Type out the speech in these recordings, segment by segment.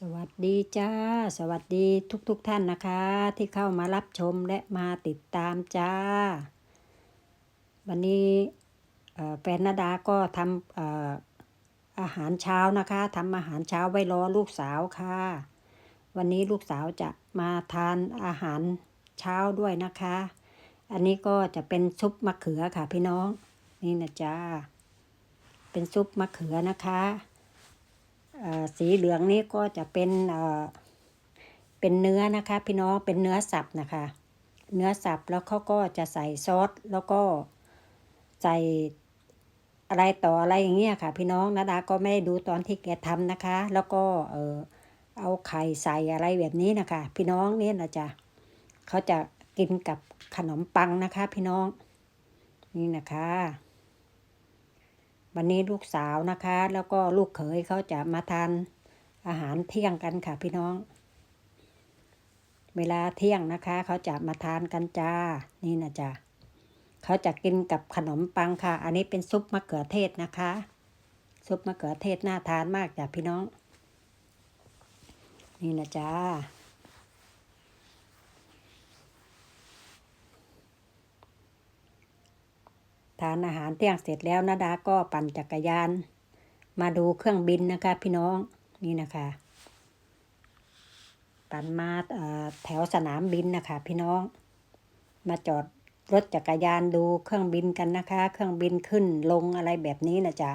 สวัสดีจ้า สวัสดีทุกๆทท่านนะคะ ที่เข้ามารับชมและมาติดตามจ้า วันนี้แฟนนาดาก็ทำออาหารเช้านะคะทำอาหารเช้าไว้รอลูกสาวค่ะ วันนี้ลูกสาวจะมาทานอาหารเช้าด้วยนะคะ อันนี้ก็จะเป็นซุปมะเขือค่ะพี่น้อง นี่นะจ้าเป็นซุปมะเขือนะคะ สีเหลืองนี่ก็จะเป็นเป็นเนื้อนะคะพี่น้องเป็นเนื้อสับนะคะ เนื้อสับแล้วเขาก็จะใส่ซอสแล้วก็ใส่อะไรต่ออะไรอย่างเงี้ยค่ะ พี่น้องนาดาก็ไม่ได้ดูตอนที่แกทำนะคะ แล้วก็เออเอาไข่ใส่อะไรแบบนี้นะคะ พี่น้องเนี่ยนะจ๊ะเขาจะกินกับขนมปังนะคะ พี่น้องนี่นะคะ วันนี้ลูกสาวนะคะ แล้วก็ลูกเขยเขาจะมาทานอาหารเที่ยงกันค่ะพี่น้อง เวลาเที่ยงนะคะ เขาจะมาทานกันจ้า นี่นะจ้ะเขาจะกินกับขนมปังค่ะ อันนี้เป็นซุปมะเขือเทศนะคะ ซุปมะเขือเทศน่าทานมากจ้ะพี่น้อง นี่นะจ้าานอาหารเที่ยงเสร็จแล้วนาดาก็ปั่นจักรยาน มาดูเครื่องบินนะคะ พี่น้องนี่นะคะ ปั่นมาแถวสนามบินนะคะ พี่น้อง มาจอดรถจักรยานดูเครื่องบินกันนะคะ เครื่องบินขึ้นลงอะไรแบบนี้นะจ๊ะ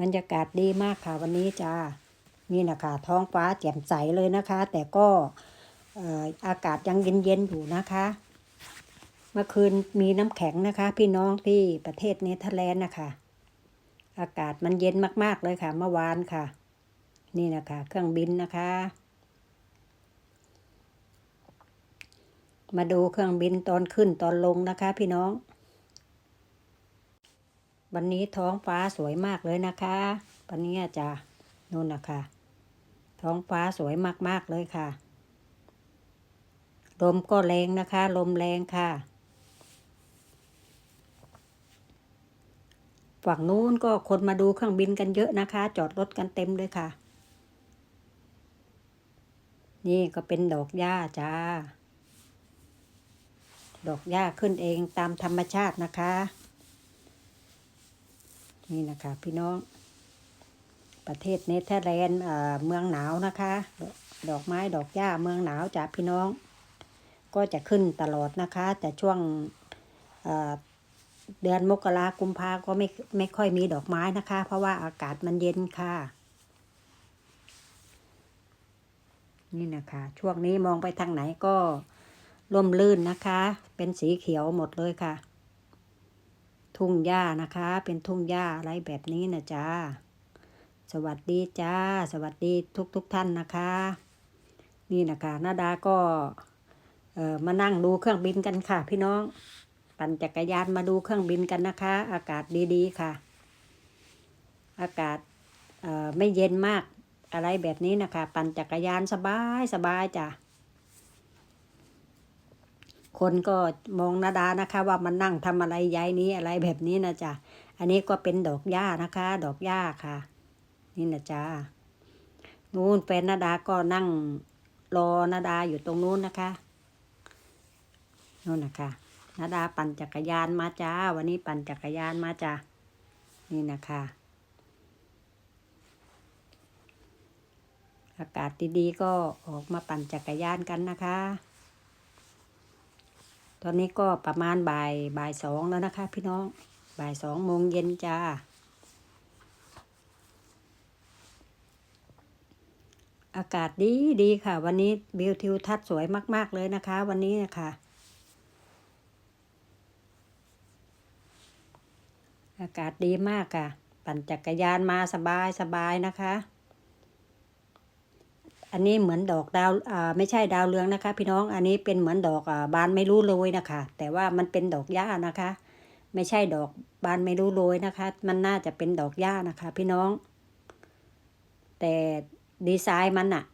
บรรยากาศดีมากค่ะวันนี้จ้านี่นะคะ ท้องฟ้าแจ่มใสเลยนะคะ แต่ก็อากาศยังเย็นๆอยู่นะคะ มื่อคืนมีน้ำแข็งนะคะ พี่น้องที่ประเทศเนเธอร์แลนด์นะคะ อากาศมันเย็นมาก ๆ เลยค่ะ เมื่อวานค่ะ นี่นะคะ เครื่องบินนะคะ มาดูเครื่องบินตอนขึ้นตอนลงนะคะ พี่น้อง วันนี้ท้องฟ้าสวยมากเลยนะคะวันนี้จะนู่นนะคะ ท้องฟ้าสวยมาก ๆ เลยค่ะลมก็แรงนะคะ ลมแรงค่ะ ฝั่งนู้นก็คนมาดูเครื่องบินกันเยอะนะคะ จอดรถกันเต็มเลยค่ะ นี่ก็เป็นดอกหญ้าจ้า ดอกหญ้าขึ้นเองตามธรรมชาตินะคะ นี่นะคะพี่น้อง ประเทศเนเธอร์แลนด์เมืองหนาวนะคะ ดอกไม้ดอกหญ้าเมืองหนาวจ้าพี่น้อง ก็จะขึ้นตลอดนะคะ แต่ช่วง เดือนมกรากุมภาก็ไม่ไม่ค่อยมีดอกไม้นะคะ เพราะว่าอากาศมันเย็นค่ะ นี่นะคะ ช่วงนี้มองไปทางไหนก็ร่มรื่นนะคะ เป็นสีเขียวหมดเลยค่ะ ทุ่งหญ้านะคะ เป็นทุ่งหญ้าอะไรแบบนี้นะจ๊ะสวัสดีจ้า สวัสดีทุกทุกท่านนะคะ นี่นะคะนาดาก็เออมานั่งดูเครื่องบินกันค่ะพี่น้อง ปั่นจักรยานมาดูเครื่องบินกันนะคะ อากาศดีๆค่ะ อากาศไม่เย็นมากอะไรแบบนี้นะคะ ปั่นจักรยานสบายสบายจ้ะคนก็มองนาดานะคะ ว่ามันนั่งทำอะไรย้ายนี้อะไรแบบนี้นะจ๊ะอันนี้ก็เป็นดอกหญ้านะคะ ดอกหญ้าค่ะ นี่นะจ๊ะนู้นแฟนนาดาก็นั่งรอนาดาอยู่ตรงนู้นนะคะนู่นนะคะ นาดาปั่นจักรยานมาจ้า วันนี้ปั่นจักรยานมาจ้า นี่นะคะ อากาศดีๆก็ออกมาปั่นจักรยานกันนะคะ ตอนนี้ก็ประมาณบ่ายบ่ายสองแล้วนะคะ พี่น้อง บ่ายสองโมงเย็นจ้าอากาศดีดีค่ะ วันนี้วิวทิวทัศน์สวยมาก ๆ เลยนะคะ วันนี้นะคะ อากาศดีมากค่ะ ปั่นจักรยานมาสบายสบายนะคะ อันนี้เหมือนดอกดาวอ่าไม่ใช่ดาวเรืองนะคะ พี่น้องอันนี้เป็นเหมือนดอกอ่าบานไม่รู้โรยนะคะ แต่ว่ามันเป็นดอกหญ้านะคะ ไม่ใช่ดอกบานไม่รู้โรยนะคะ มันน่าจะเป็นดอกหญ้านะคะ พี่น้อง แต่ดีไซน์มันอะ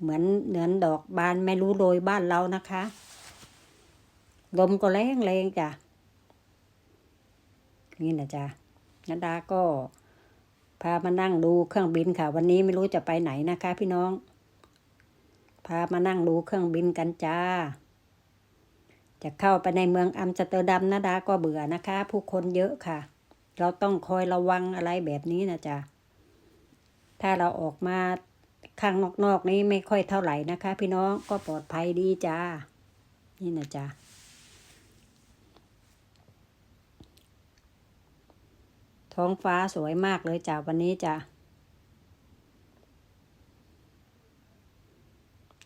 เหมือนเหมือนดอกบานไม่รู้โรยบ้านเรานะคะลมก็แรงแรงจ้ะ นี่นะจ๊ะนันดาก็พามานั่งดูเครื่องบินค่ะ วันนี้ไม่รู้จะไปไหนนะคะ พี่น้อง พามานั่งดูเครื่องบินกันจ้า จะเข้าไปในเมืองอัมสเตอร์ดัมนะดาก็เบื่อนะคะ ผู้คนเยอะค่ะ เราต้องคอยระวังอะไรแบบนี้นะจ๊ะถ้าเราออกมาข้างนอกๆนี้ไม่ค่อยเท่าไหร่นะคะ พี่น้องก็ปลอดภัยดีจ้า นี่นะจ๊ะ ท้องฟ้าสวยมากเลยจ้ะวันนี้จ้ะ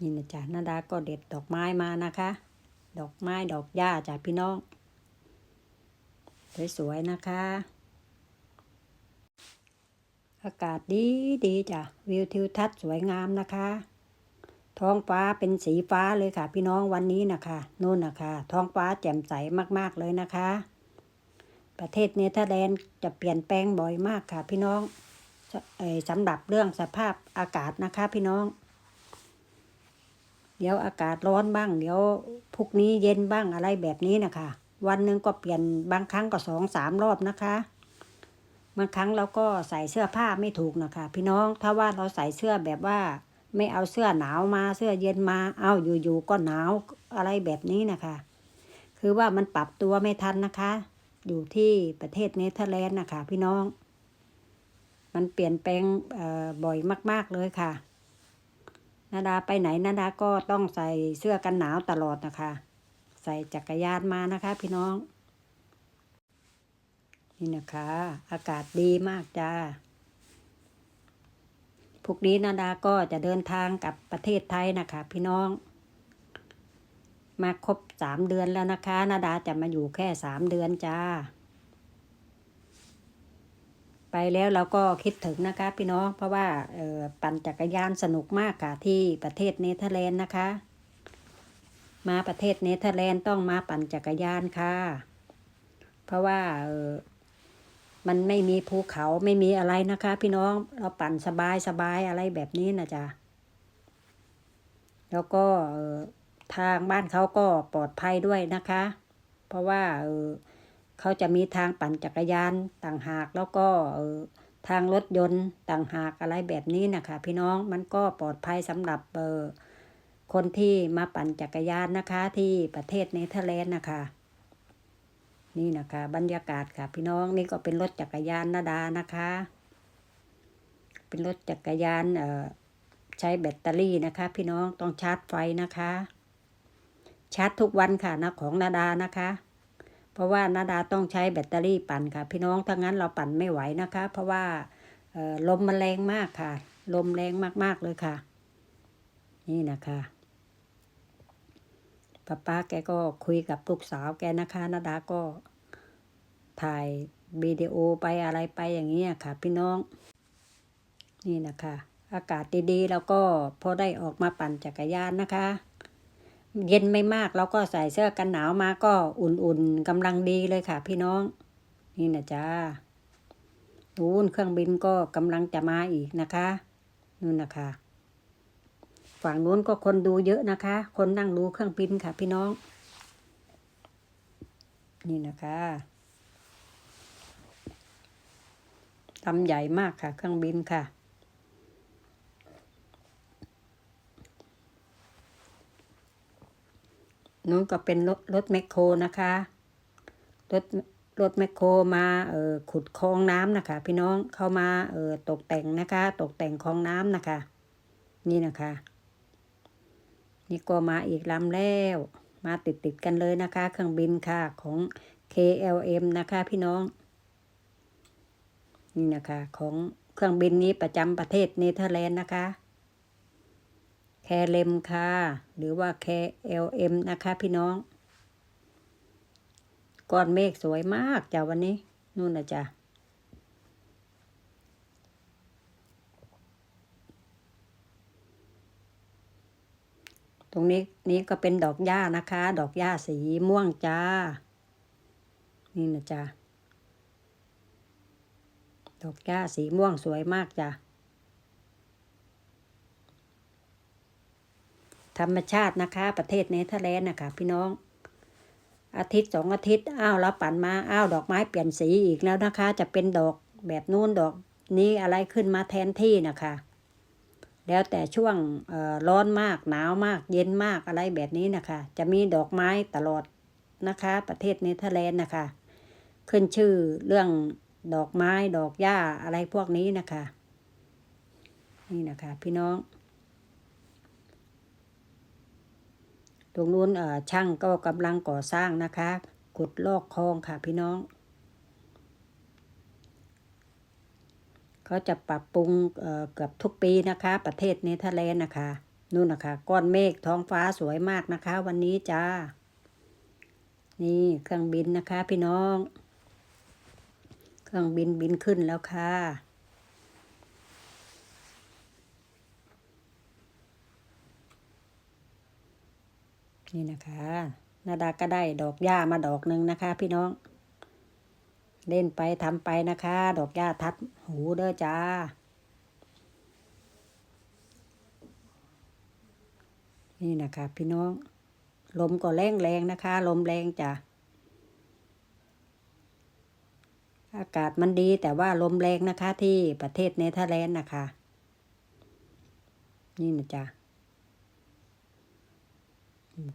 นี่นะจ๊ะนาดาก็เด็ดดอกไม้มานะคะ ดอกไม้ดอกหญ้าจ้ะพี่น้อง สวยๆนะคะ อากาศดีดีจ้ะวิวทิวทัศน์สวยงามนะคะ ท้องฟ้าเป็นสีฟ้าเลยค่ะ พี่น้องวันนี้นะคะนู่นนะคะ ท้องฟ้าแจ่มใสมากๆเลยนะคะ ประเทศเนเธอร์แลนด์จะเปลี่ยนแปลงบ่อยมากค่ะพี่น้องเอ่อสำหรับเรื่องสภาพอากาศนะคะพี่น้อง เดี๋ยวอากาศร้อนบ้าง เดี๋ยวพรุ่งนี้เย็นบ้างอะไรแบบนี้นะคะ วันหนึ่งก็เปลี่ยนบางครั้งก็สองสามรอบนะคะบางครั้งเราก็ใส่เสื้อผ้าไม่ถูกนะคะ พี่น้องถ้าว่าเราใส่เสื้อแบบว่า ไม่เอาเสื้อหนาวมาเสื้อเย็นมาเอาอยู่ๆก็หนาวอะไรแบบนี้นะคะ คือว่ามันปรับตัวไม่ทันนะคะ อยู่ที่ประเทศเนเธอร์แลนด์นะคะพี่น้อง มันเปลี่ยนแปลงบ่อบ่อยมาก ๆเลยค่ะ นาดาไปไหนนาดาก็ต้องใส่เสื้อกันหนาวตลอดนะคะ ใส่จักรยานมานะคะพี่น้อง นี่นะคะ อากาศดีมากจ้าพวกนี้นาดาก็จะเดินทางกับประเทศไทยนะคะ พี่น้อง มาครบสามเดือนแล้วนะคะนาดาจะมาอยู่แค่สามเดือนจ้า ไปแล้วเราก็คิดถึงนะคะพี่น้อง เพราะว่าออปั่นจักรยานสนุกมากค่ะที่ประเทศเนเธอร์แลนด์นะคะ มาประเทศเนเธอร์แลนด์ต้องมาปั่นจักรยานค่ะ เพราะว่าออมันไม่มีภูเขาไม่มีอะไรนะคะ พี่น้องเราปั่นสบายสบายอะไรแบบนี้นะจ๊ะแล้วก็เออ ทางบ้านเขาก็ปลอดภัยด้วยนะคะ เพราะว่าเออเขาจะมีทางปั่นจักรยานต่างหากแล้วก็เออทางรถยนต์ต่างหากอะไรแบบนี้นะคะ พี่น้องมันก็ปลอดภัยสำหรับเออคนที่มาปั่นจักรยานนะคะที่ประเทศเนเธอร์แลนด์นะคะ นี่นะคะ บรรยากาศค่ะ พี่น้องนี่ก็เป็นรถจักรยานนาดานะคะ เป็นรถจักรยานเอ่อใช้แบตเตอรี่นะคะ พี่น้องต้องชาร์จไฟนะคะ ชาร์จทุกวันค่ะนะของนาดานะคะ เพราะว่านาดาต้องใช้แบตเตอรี่ปั่นค่ะ พี่น้องถ้างั้นเราปั่นไม่ไหวนะคะ เพราะว่าลมมันแรงมากค่ะ ลมแรงมากๆเลยค่ะ นี่นะคะป้าป้าแกก็คุยกับลูกสาวแกนะคะนาดาก็ถ่ายวิดีโอไปอะไรไปอย่างนี้ยค่ะ พี่น้อง นี่นะคะ อากาศดีๆ แล้วก็พอได้ออกมาปั่นจักรยานนะคะ เย็นไม่มากเราก็ใส่เสื้อกันหนาวมาก็อุ่นๆกำลังดีเลยค่ะ พี่น้อง นี่นะจ้านู่นเครื่องบินก็กำลังจะมาอีกนะคะนู่นนะคะ ฝั่งนู้นก็คนดูเยอะนะคะ คนนั่งดูเครื่องบินค่ะ พี่น้อง นี่นะคะลำใหญ่มากค่ะ เครื่องบินค่ะ นู้นก็เป็นรถรถแมคโครนะคะ รถรถแมคโครมาเอ่อขุดคลองน้ำนะคะ พี่น้องเข้ามาเอ่อตกแต่งนะคะ ตกแต่งคลองน้ำนะคะ นี่นะคะ นี่ก็มาอีกลำแล้ว มาติดติดกันเลยนะคะ เครื่องบินค่ะของ KLM นะคะพี่น้อง นี่นะคะของเครื่องบินนี้ประจำประเทศเนเธอร์แลนด์นะคะ แคเลมค่ะ หรือว่า KLM นะคะพี่น้อง ก้อนเมฆสวยมากจ้ะวันนี้ นู่นนะจ๊ะตรงนี้นี้ก็เป็นดอกหญ้านะคะ ดอกหญ้าสีม่วงจ้า นี่นะจ๊ะดอกหญ้าสีม่วงสวยมากจ้ะ ธรรมชาตินะคะ ประเทศเนเธอร์แลนด์นะคะพี่น้อง อาทิตย์สองอาทิตย์อ้าวเราปั่นมาอ้าวดอกไม้เปลี่ยนสีอีกแล้วนะคะ จะเป็นดอกแบบนู้นดอกนี้อะไรขึ้นมาแทนที่นะคะ แล้วแต่ช่วงเอ่อร้อนมากหนาวมากเย็นมากอะไรแบบนี้นะคะ จะมีดอกไม้ตลอดนะคะ ประเทศเนเธอร์แลนด์นะคะ ขึ้นชื่อเรื่องดอกไม้ดอกหญ้าอะไรพวกนี้นะคะ นี่นะคะ พี่น้อง ตรงนู้นช่างก็กำลังก่อสร้างนะคะขุดลอกคลองค่ะพี่น้อง เขาจะปรับปรุงเเกือบทุกปีนะคะ ประเทศเนเธอร์แลนด์นะคะนู่นนะคะก้อนเมฆท้องฟ้าสวยมากนะคะ วันนี้จ้า นี่เครื่องบินนะคะ พี่น้อง เครื่องบินบินขึ้นแล้วค่ะ นี่นะคะนาดาก็ได้ดอกหญ้ามาดอกหนึ่งนะคะ พี่น้อง เล่นไปทำไปนะคะ ดอกหญ้าทัดหูเด้อจ้านี่นะคะ พี่น้อง ลมก็แรงแรงนะคะ ลมแรงจ้ะอากาศมันดีแต่ว่าลมแรงนะคะที่ประเทศเนเธอร์แลนด์นะคะ นี่นะจ๊ะ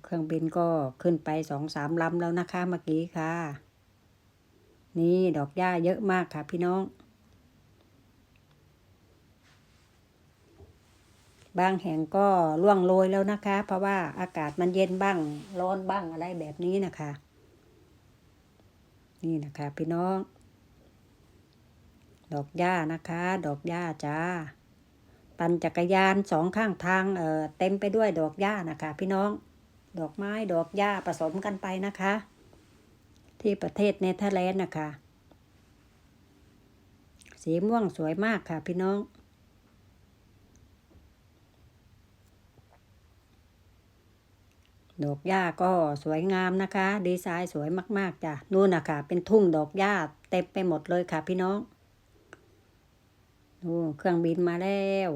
เครื่องบินก็ขึ้นไปสองสามลำแล้วนะคะเมื่อกี้ค่ะ นี่ดอกหญ้าเยอะมากค่ะพี่น้อง บางแห่งก็ร่วงโรยแล้วนะคะ เพราะว่าอากาศมันเย็นบ้างร้อนบ้างอะไรแบบนี้นะคะ นี่นะคะพี่น้อง ดอกหญ้านะคะ ดอกหญ้าจ้าปั่นจักรยานสองข้างทางเอ่อเต็มไปด้วยดอกหญ้านะคะ พี่น้อง ดอกไม้ดอกหญ้าผสมกันไปนะคะ ที่ประเทศเนเธอร์แลนด์นะคะ สีม่วงสวยมากค่ะพี่น้อง ดอกหญ้าก็สวยงามนะคะ ดีไซน์สวยมากๆจ้ะนู่นนะคะเป็นทุ่งดอกหญ้าเต็มไปหมดเลยค่ะพี่น้องนู่นเครื่องบินมาแล้ว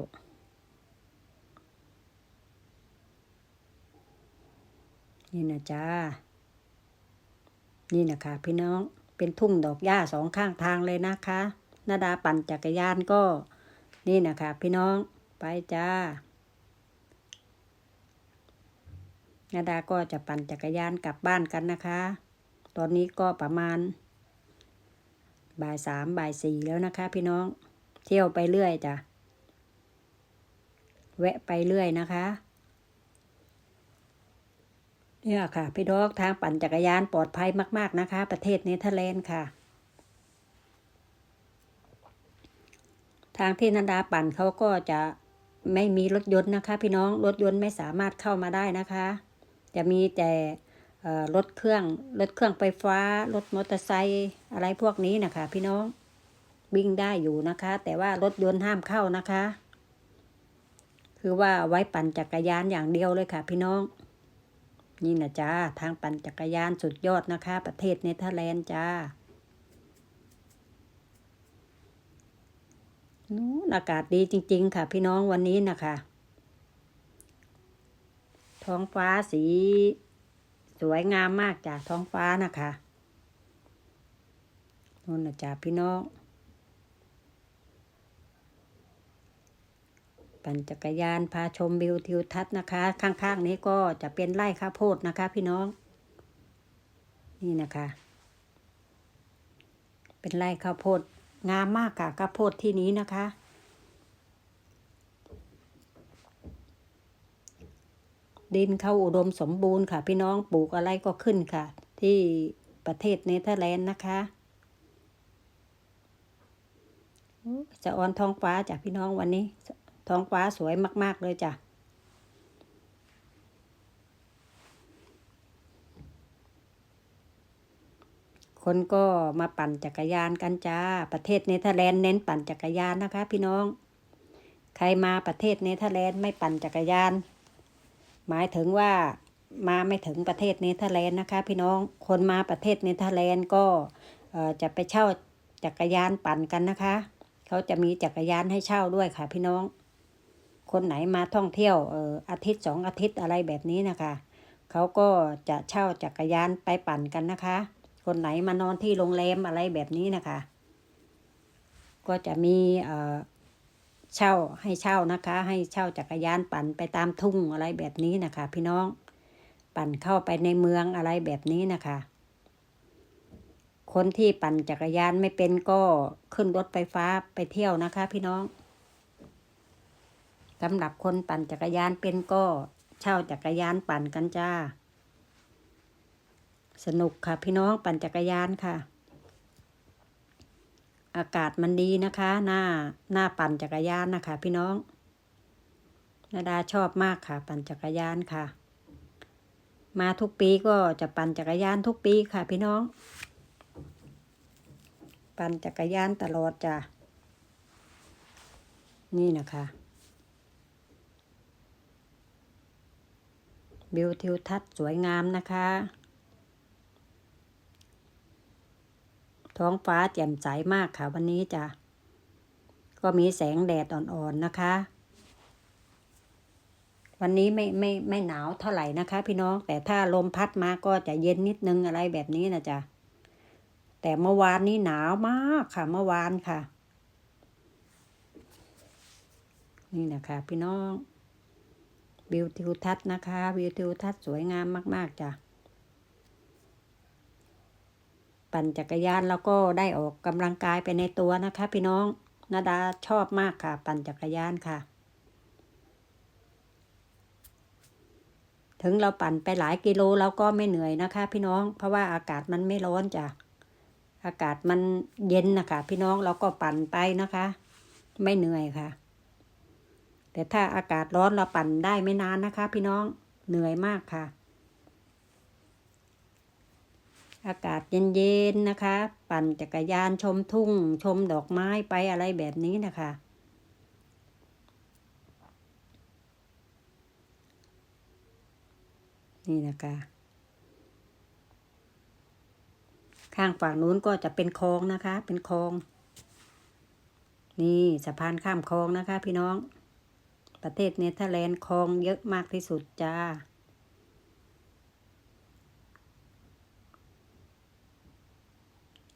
นี่นะจ้า นี่นะคะพี่น้องเป็นทุ่งดอกหญ้าสองข้างทางเลยนะคะนาดาปั่นจักรยานก็ นี่นะคะพี่น้องไปจ้านาดาก็จะปั่นจักรยานกลับบ้านกันนะคะ ตอนนี้ก็ประมาณ บ่ายสามบ่ายสี่แล้วนะคะ พี่น้อง เที่ยวไปเรื่อยจ้ะ แวะไปเรื่อยนะคะ เนี่ยค่ะ พี่ดอกทางปั่นจักรยานปลอดภัยมาก ๆ นะคะ ประเทศเนเธอร์แลนด์ค่ะ ทางที่นันดาปั่นเขาก็จะไม่มีรถยนต์นะคะ พี่น้องรถยนต์ไม่สามารถเข้ามาได้นะคะ จะมีแต่รถเครื่องรถเครื่องไฟฟ้ารถมอเตอร์ไซค์อะไรพวกนี้นะคะ พี่น้องวิ่งได้อยู่นะคะ แต่ว่ารถยนต์ห้ามเข้านะคะ คือว่าไว้ปั่นจักรยานอย่างเดียวเลยค่ะ พี่น้อง นี่นะจ้าทางปั่นจักรยานสุดยอดนะคะ ประเทศเนเธอร์แลนด์จ้านู้นอากาศดีจริง ๆ ค่ะ พี่น้องวันนี้นะคะ ท้องฟ้าสี สวยงามมากจ้ะท้องฟ้านะคะนู่นนะจ้าพี่น้อง ปั่นจักรยานพาชมวิวทิวทัศน์นะคะ ข้างๆนี้ก็จะเป็นไร่ข้าวโพดนะคะ พี่น้อง นี่นะคะ เป็นไร่ข้าวโพดงามมากค่ะข้าวโพดที่นี้นะคะ ดินเข้าอุดมสมบูรณ์ค่ะ พี่น้องปลูกอะไรก็ขึ้นค่ะ ที่ประเทศเนเธอร์แลนด์นะคะจะออนทองฟ้าจ้ะพี่น้องวันนี้ ท้องฟ้าสวยมาก ๆ เลยจ้ะ คนก็มาปั่นจักรยานกันจ้า ประเทศเนเธอร์แลนด์เน้นปั่นจักรยานนะคะ พี่น้อง ใครมาประเทศเนเธอร์แลนด์ไม่ปั่นจักรยาน หมายถึงว่ามาไม่ถึงประเทศเนเธอร์แลนด์นะคะ พี่น้อง คนมาประเทศเนเธอร์แลนด์ก็จะไปเช่าจักรยานปั่นกันนะคะ เขาจะมีจักรยานให้เช่าด้วยค่ะพี่น้อง คนไหนมาท่องเที่ยวเอออาทิตย์สองอาทิตย์อะไรแบบนี้นะคะเขาก็จะเช่าจักรยานไปปั่นกันนะคะ คนไหนมานอนที่โรงแรมอะไรแบบนี้นะคะ ก็จะมีเอ่อเช่าให้เช่านะคะ ให้เช่าจักรยานปั่นไปตามทุ่งอะไรแบบนี้นะคะ พี่น้องปั่นเข้าไปในเมืองอะไรแบบนี้นะคะ คนที่ปั่นจักรยานไม่เป็นก็ขึ้นรถไฟฟ้าไปเที่ยวนะคะ พี่น้อง สำหรับคนปั่นจักรยานเป็นก็เช่าจักรยานปั่นกันจ้า สนุกค่ะพี่น้องปั่นจักรยานค่ะ อากาศมันดีนะคะ หน้าหน้าปั่นจักรยานนะคะ พี่น้องนาดาชอบมากค่ะ ปั่นจักรยานค่ะ มาทุกปีก็จะปั่นจักรยานทุกปีค่ะ พี่น้อง ปั่นจักรยานตลอดจ้ะนี่นะคะ วิวทิวทัศน์สวยงามนะคะ ท้องฟ้าแจ่มใสมากค่ะวันนี้จ้ะ ก็มีแสงแดดอ่อนๆนะคะ วันนี้ไม่ไม่ไม่หนาวเท่าไหร่นะคะ พี่น้อง แต่ถ้าลมพัดมาก็จะเย็นนิดนึงอะไรแบบนี้นะจ๊ะ แต่เมื่อวานนี้หนาวมากค่ะเมื่อวานค่ะ นี่นะคะพี่น้อง วิวทิวทัศน์นะคะ วิวทิวทัศน์สวยงามมาก ๆจ้ะ ปั่นจักรยานแล้วก็ได้ออกกำลังกายไปในตัวนะคะ พี่น้องนาดาชอบมากค่ะ ปั่นจักรยานค่ะ ถึงเราปั่นไปหลายกิโลเราก็ไม่เหนื่อยนะคะ พี่น้องเพราะว่าอากาศมันไม่ร้อนจ้ะอากาศมันเย็นนะคะ พี่น้องเราก็ปั่นไปนะคะ ไม่เหนื่อยค่ะ แต่ถ้าอากาศร้อนเราปั่นได้ไม่นานนะคะ พี่น้องเหนื่อยมากค่ะ อากาศเย็นๆนะคะ ปั่นจักรยานชมทุ่ง ชมดอกไม้ไปอะไรแบบนี้นะคะนี่นะคะ ข้างฝั่งนู้นก็จะเป็นคลองนะคะ เป็นคลอง นี่สะพานข้ามคลองนะคะ พี่น้อง ประเทศเนเธอร์แลนด์คลองเยอะมากที่สุดจ้า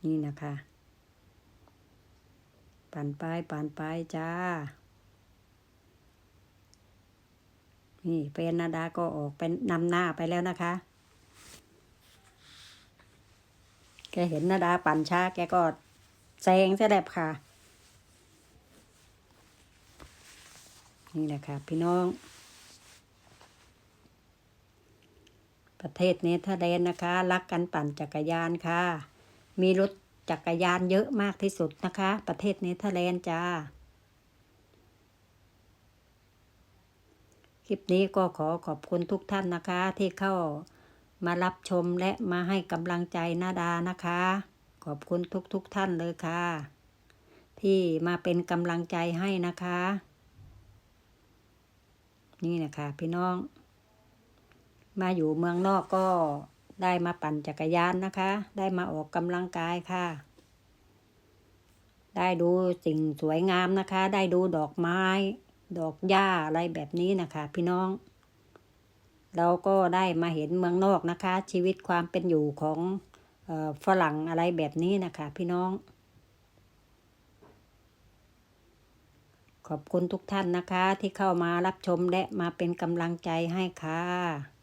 นี่นะคะปั่นไปปั่นไปจ้า นี่เฟนนาดาก็ออกเป็นนำหน้าไปแล้วนะคะ แกเห็นนาดาปั่นช้าแกก็แซงซะแดบค่ะ นี่นะคะพี่น้อง ประเทศเนเธอร์แลนด์นะคะ รักกันปั่นจักรยานค่ะ มีรถจักรยานเยอะมากที่สุดนะคะ ประเทศเนเธอร์แลนด์จ้า คลิปนี้ก็ขอขอบคุณทุกท่านนะคะ ที่เข้ามารับชมและมาให้กำลังใจนาดานะคะ ขอบคุณทุกๆทท่านเลยค่ะ ที่มาเป็นกำลังใจให้นะคะ นี่นะคะพี่น้อง มาอยู่เมืองนอกก็ได้มาปั่นจักรยานนะคะ ได้มาออกกำลังกายค่ะ ได้ดูสิ่งสวยงามนะคะ ได้ดูดอกไม้ ดอกหญ้าอะไรแบบนี้นะคะ พี่น้อง เราก็ได้มาเห็นเมืองนอกนะคะ ชีวิตความเป็นอยู่ของฝรั่งอะไรแบบนี้นะคะ พี่น้อง ขอบคุณทุกท่านนะคะที่เข้ามารับชมและมาเป็นกำลังใจให้ค่ะ